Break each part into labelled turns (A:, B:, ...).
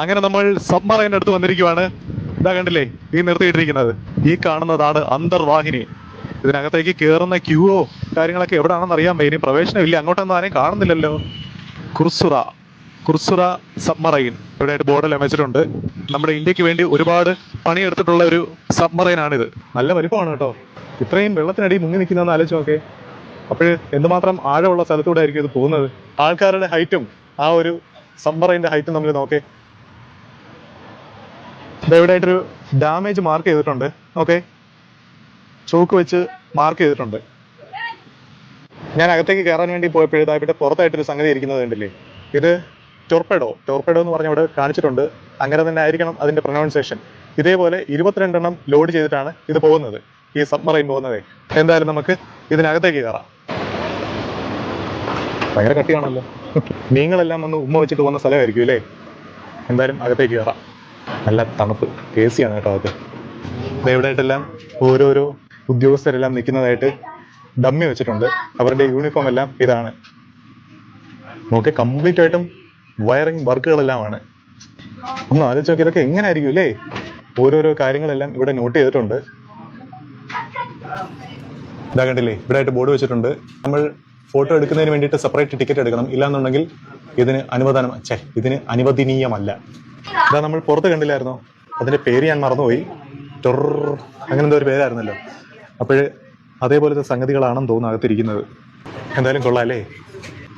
A: അങ്ങനെ നമ്മൾ സബ്മറൈന്റെ അടുത്ത് വന്നിരിക്കുവാണ്. ഇതാ കണ്ടില്ലേ ഈ നിർത്തിയിട്ടിരിക്കുന്നത്. ഈ കാണുന്നതാണ് അന്തർവാഹിനി. ഇതിനകത്തേക്ക് കയറുന്ന ക്യൂവോ കാര്യങ്ങളൊക്കെ എവിടെയാണെന്ന് അറിയാൻ ഇനി പ്രവേശനമില്ല. അങ്ങോട്ടൊന്നും ആരെയും കാണുന്നില്ലല്ലോ. കുർസുറ. കുർസുറ സബ്മറൈൻ. ഇവിടെയായിട്ട് ബോർഡിൽ വെച്ചിട്ടുണ്ട്. നമ്മുടെ ഇന്ത്യയ്ക്ക് വേണ്ടി ഒരുപാട് പണിയെടുത്തിട്ടുള്ള ഒരു സബ്മറൈൻ ആണിത് നല്ല വലിപ്പമാണ് കേട്ടോ. ഇത്രയും വെള്ളത്തിനടി മുങ്ങി നിൽക്കുന്നതെന്ന് ആലോചിച്ച് നോക്കേ. അപ്പോൾ എന്തുമാത്രം ആഴമുള്ള സ്ഥലത്തൂടെ ആയിരിക്കും ഇത് പോകുന്നത്? ആൾക്കാരുടെ ഹൈറ്റും ആ ഒരു സബ്മറൈന്റെ ഹൈറ്റും നമ്മൾ നോക്കേ. ഇതെവിടെയായിട്ടൊരു ഡാമേജ് മാർക്ക് ചെയ്തിട്ടുണ്ട്. ഓക്കെ ചോക്ക് വെച്ച് മാർക്ക് ചെയ്തിട്ടുണ്ട്. ഞാൻ അകത്തേക്ക് കയറാൻ വേണ്ടി പോയപ്പോഴേതായിട്ട് പുറത്തായിട്ടൊരു സംഗതി ഇരിക്കുന്നത് കണ്ടില്ലേ? ഇത് ടോർപെഡോ ടോർപെഡോ എന്ന് പറഞ്ഞ ഇവിടെ കാണിച്ചിട്ടുണ്ട്. അങ്ങനെ തന്നെ ആയിരിക്കണം അതിന്റെ പ്രൊനൗൺസേഷൻ ഇതേപോലെ ഇരുപത്തിരണ്ടെണ്ണം ലോഡ് ചെയ്തിട്ടാണ് ഇത് പോകുന്നത്. ഈ സബ്മറൈൻ പോകുന്നത്. എന്തായാലും നമുക്ക് ഇതിനകത്തേക്ക് കയറാം ഭയങ്കര കട്ടിയാണല്ലോ. നിങ്ങളെല്ലാം വന്ന് ഉമ്മ വെച്ചിട്ട് പോകുന്ന സ്ഥലമായിരിക്കും അല്ലേ? എന്തായാലും അകത്തേക്ക് കയറാം നല്ല തണുപ്പ് എ സി ആണ് കേട്ടോ അത്. ഇവിടെയായിട്ടെല്ലാം ഓരോരോ ഉദ്യോഗസ്ഥരെല്ലാം നിൽക്കുന്നതായിട്ട് ഡമ്മി വെച്ചിട്ടുണ്ട്. അവരുടെ യൂണിഫോം എല്ലാം ഇതാണ്. നോക്കി കംപ്ലീറ്റ് ആയിട്ടും വയറിംഗ് വർക്കുകളെല്ലാമാണ് ഒന്ന് ആലോചിച്ച് നോക്കി ഇതൊക്കെ എങ്ങനെ ആയിരിക്കും അല്ലേ? ഓരോരോ കാര്യങ്ങളെല്ലാം ഇവിടെ നോട്ട് ചെയ്തിട്ടുണ്ട്. ഇതാ കണ്ടില്ലേ ഇവിടെ ആയിട്ട് ബോർഡ് വെച്ചിട്ടുണ്ട്. നമ്മൾ ഫോട്ടോ എടുക്കുന്നതിന് വേണ്ടിയിട്ട് സെപ്പറേറ്റ് ടിക്കറ്റ് എടുക്കണം. ഇല്ലാന്നുണ്ടെങ്കിൽ ഇതിന് അനുവദനം ചേ ഇതിന് അനുവദനീയമല്ല. ഇതാ നമ്മൾ പുറത്ത് കണ്ടില്ലായിരുന്നോ? അതിന്റെ പേര് ഞാൻ മറന്നുപോയി. ടൊർ അങ്ങനെ എന്തോ ഒരു പേരായിരുന്നല്ലോ. അപ്പോൾ അതേപോലത്തെ സംഗതികളാണെന്ന് തോന്നുന്നു അകത്തിരിക്കുന്നത്. എന്തായാലും കൊള്ളാം അല്ലേ?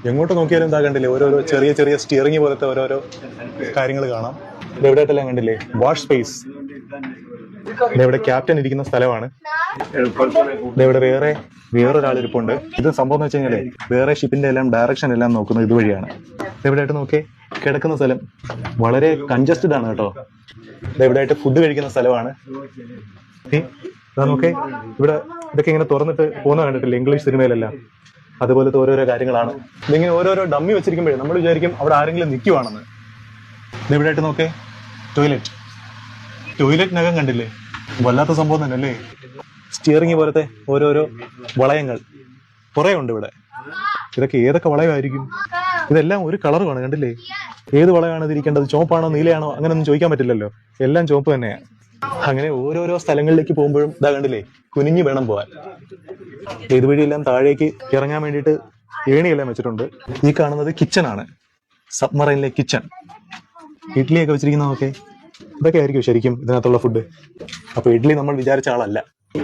A: എങ്ങോട്ട് നോക്കിയാലും എന്താ കണ്ടില്ലേ? ഓരോരോ ചെറിയ ചെറിയ സ്റ്റിയറിംഗ് പോലത്തെ ഓരോരോ കാര്യങ്ങൾ കാണാം. എവിടെയായിട്ടെല്ലാം കണ്ടില്ലേ? വാഷ് സ്പേസ് ഇവിടെ ക്യാപ്റ്റൻ ഇരിക്കുന്ന സ്ഥലമാണ്. ഇവിടെ വേറെ വേറൊരാൾ ഇരിപ്പുണ്ട് ഇത് സംഭവം എന്ന് വെച്ച് കഴിഞ്ഞാൽ വേറെ ഷിപ്പിന്റെ എല്ലാം ഡയറക്ഷൻ എല്ലാം നോക്കുന്നത് ഇതുവഴിയാണ്. എവിടെയായിട്ട് നോക്കിയേ? കിടക്കുന്ന സ്ഥലം. വളരെ കൺജസ്റ്റഡ് ആണ് കേട്ടോ. ഇതെവിടെയായിട്ട് ഫുഡ് കഴിക്കുന്ന സ്ഥലമാണ്. നോക്കേ ഇവിടെ ഇതൊക്കെ ഇങ്ങനെ തുറന്നിട്ട് പോകുന്ന കണ്ടിട്ടില്ല ഇംഗ്ലീഷ് സിനിമയിലെല്ലാം. അതുപോലത്തെ ഓരോരോ കാര്യങ്ങളാണ്. ഇതിങ്ങനെ ഓരോരോ ഡമ്മി വെച്ചിരിക്കുമ്പോഴേ നമ്മൾ വിചാരിക്കും അവിടെ ആരെങ്കിലും നിൽക്കുവാണെന്ന് ഇതെവിടെയായിട്ട് നോക്കേ ടോയ്ലറ്റ് ടോയ്ലറ്റിനകം കണ്ടില്ലേ? വല്ലാത്ത സംഭവം തന്നെ അല്ലേ സ്റ്റിയറിംഗ് പോലത്തെ ഓരോരോ വളയങ്ങൾ കുറേ ഉണ്ട് ഇവിടെ. ഇതൊക്കെ ഏതൊക്കെ വളയമായിരിക്കും? ഇതെല്ലാം ഒരു കളറുമാണ് കണ്ടില്ലേ? ഏത് വളയാണ് ഇതിരിക്കേണ്ടത്? ചുവപ്പാണോ നീലയാണോ? അങ്ങനെ ഒന്നും ചോദിക്കാൻ പറ്റില്ലല്ലോ. എല്ലാം ചുവപ്പ് തന്നെയാണ് അങ്ങനെ ഓരോരോ സ്ഥലങ്ങളിലേക്ക് പോകുമ്പോഴും ഇതാ കണ്ടില്ലേ കുനിഞ്ഞു വേണം പോവാൻ. ഇതുവഴിയെല്ലാം താഴേക്ക് ഇറങ്ങാൻ വേണ്ടിയിട്ട് ഏണിയെല്ലാം വെച്ചിട്ടുണ്ട്. ഈ കാണുന്നത് കിച്ചൺ ആണ്. സബ്മറൈനിലെ കിച്ചൺ ഇഡ്ഡലിയൊക്കെ വെച്ചിരിക്കുന്നതൊക്കെ ഇതൊക്കെ ആയിരിക്കും ശരിക്കും ഇതിനകത്തുള്ള ഫുഡ് അപ്പൊ ഇഡ്ഡലി നമ്മൾ വിചാരിച്ച ആളല്ല.